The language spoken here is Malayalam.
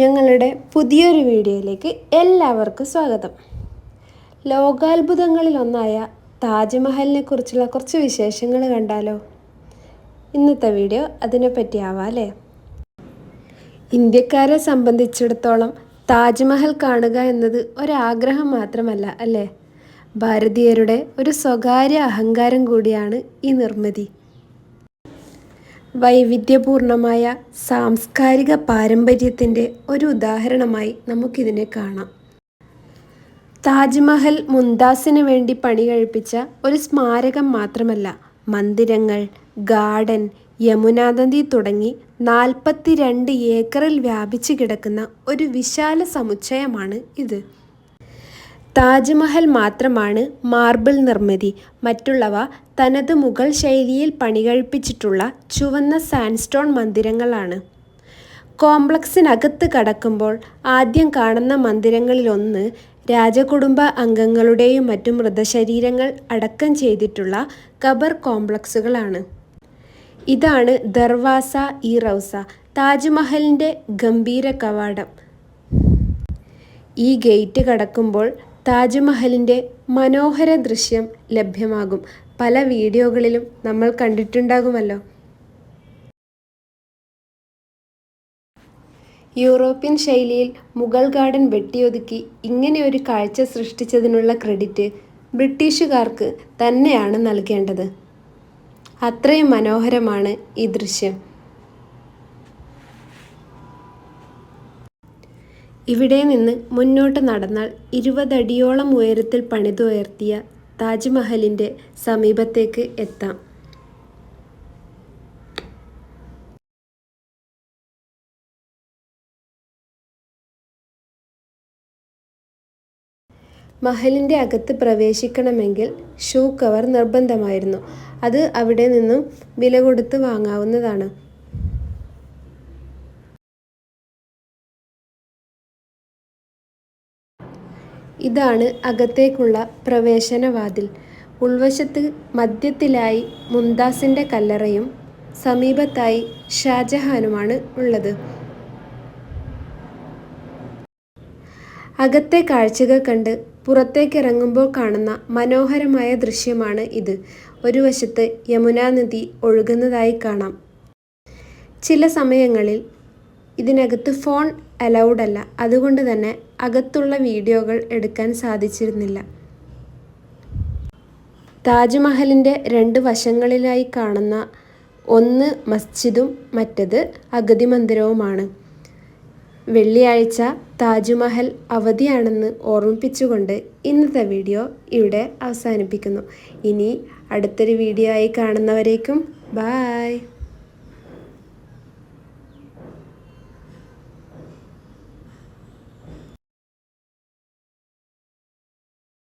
ഞങ്ങളുടെ പുതിയൊരു വീഡിയോയിലേക്ക് എല്ലാവർക്കും സ്വാഗതം. ലോകാത്ഭുതങ്ങളിലൊന്നായ താജ്മഹലിനെ കുറിച്ചുള്ള കുറച്ച് വിശേഷങ്ങൾ കണ്ടാലോ? ഇന്നത്തെ വീഡിയോ അതിനെപ്പറ്റി ആവാല്ലേ ഇന്ത്യക്കാരെ സംബന്ധിച്ചിടത്തോളം താജ്മഹൽ കാണുക എന്നത് ഒരാഗ്രഹം മാത്രമല്ല അല്ലേ? ഭാരതീയരുടെ ഒരു സ്വകാര്യ അഹങ്കാരം കൂടിയാണ് ഈ നിർമ്മിതി. വൈവിധ്യപൂർണമായ സാംസ്കാരിക പാരമ്പര്യത്തിന്റെ ഒരു ഉദാഹരണമായി നമുക്കിതിനെ കാണാം. താജ്മഹൽ മുംതാസിന് വേണ്ടി പണി കഴിപ്പിച്ച ഒരു സ്മാരകം മാത്രമല്ല മന്ദിരങ്ങൾ ഗാർഡൻ യമുനാനദി തുടങ്ങി തുടങ്ങി നാൽപ്പത്തിരണ്ട് ഏക്കറിൽ വ്യാപിച്ചു കിടക്കുന്ന ഒരു വിശാല സമുച്ചയമാണ് ഇത്. താജ്മഹൽ മാത്രമാണ് മാർബിൾ നിർമ്മിതി. മറ്റുള്ളവ തനത് മുഗൾ ശൈലിയിൽ പണികഴിപ്പിച്ചിട്ടുള്ള ചുവന്ന സാൻഡ്സ്റ്റോൺ മന്ദിരങ്ങളാണ്. കോംപ്ലക്സിനകത്ത് കടക്കുമ്പോൾ ആദ്യം കാണുന്ന മന്ദിരങ്ങളിലൊന്ന് രാജകുടുംബ അംഗങ്ങളുടെയും മറ്റു മൃതശരീരങ്ങൾ അടക്കം ചെയ്തിട്ടുള്ള ഖബർ കോംപ്ലക്സുകളാണ്. ഇതാണ് ദർവാസ ഇ റൗസ താജ്മഹലിന്റെ ഗംഭീര കവാടം. ഈ ഗേറ്റ് കടക്കുമ്പോൾ താജ്മഹലിന്റെ മനോഹര ദൃശ്യം ലഭ്യമാകും. പല വീഡിയോകളിലും നമ്മൾ കണ്ടിട്ടുണ്ടാകുമല്ലോ. യൂറോപ്യൻ ശൈലിയിൽ മുഗൾ ഗാർഡൻ വെട്ടിയൊതുക്കി ഇങ്ങനെ ഒരു കാഴ്ച സൃഷ്ടിച്ചതിനുള്ള ക്രെഡിറ്റ് ബ്രിട്ടീഷുകാർക്ക് തന്നെയാണ് നൽകേണ്ടത്. അത്രയും മനോഹരമാണ് ഈ ദൃശ്യം. ഇവിടെ നിന്ന് മുന്നോട്ട് നടന്നാൽ ഇരുപതടിയോളം ഉയരത്തിൽ പണിതുയർത്തിയ താജ്മഹലിന്റെ സമീപത്തേക്ക് എത്താം. മഹലിന്റെ അകത്ത് പ്രവേശിക്കണമെങ്കിൽ ഷൂ കവർ നിർബന്ധമായിരുന്നു. അത് അവിടെ നിന്നും വില കൊടുത്ത് വാങ്ങാവുന്നതാണ്. ഇതാണ് അകത്തേക്കുള്ള പ്രവേശനവാതിൽ. ഉൾവശത്ത് മധ്യത്തിലായി മുംതാസിന്റെ കല്ലറയും സമീപത്തായി ഷാജഹാനുമാണ് ഉള്ളത്. അകത്തെ കാഴ്ചകൾ കണ്ട് പുറത്തേക്കിറങ്ങുമ്പോൾ കാണുന്ന മനോഹരമായ ദൃശ്യമാണ് ഇത്. ഒരു വശത്ത് യമുനാ നദി ഒഴുകുന്നതായി കാണാം. ചില സമയങ്ങളിൽ ഇതിനകത്ത് ഫോൺ അലൗഡ് അല്ല. അതുകൊണ്ട് തന്നെ അകത്തുള്ള വീഡിയോകൾ എടുക്കാൻ സാധിച്ചിരുന്നില്ല. താജ്മഹലിന്റെ രണ്ട് വശങ്ങളിലായി കാണുന്ന ഒന്ന് മസ്ജിദും മറ്റത് അഗതി മന്ദിരവുമാണ് വെള്ളിയാഴ്ച താജ്മഹൽ അവധിയാണെന്ന് ഓർമ്മിപ്പിച്ചുകൊണ്ട് ഇന്നത്തെ വീഡിയോ ഇവിടെ അവസാനിപ്പിക്കുന്നു. ഇനി അടുത്തൊരു വീഡിയോ ആയി കാണുന്നവരേക്കും ബായ്.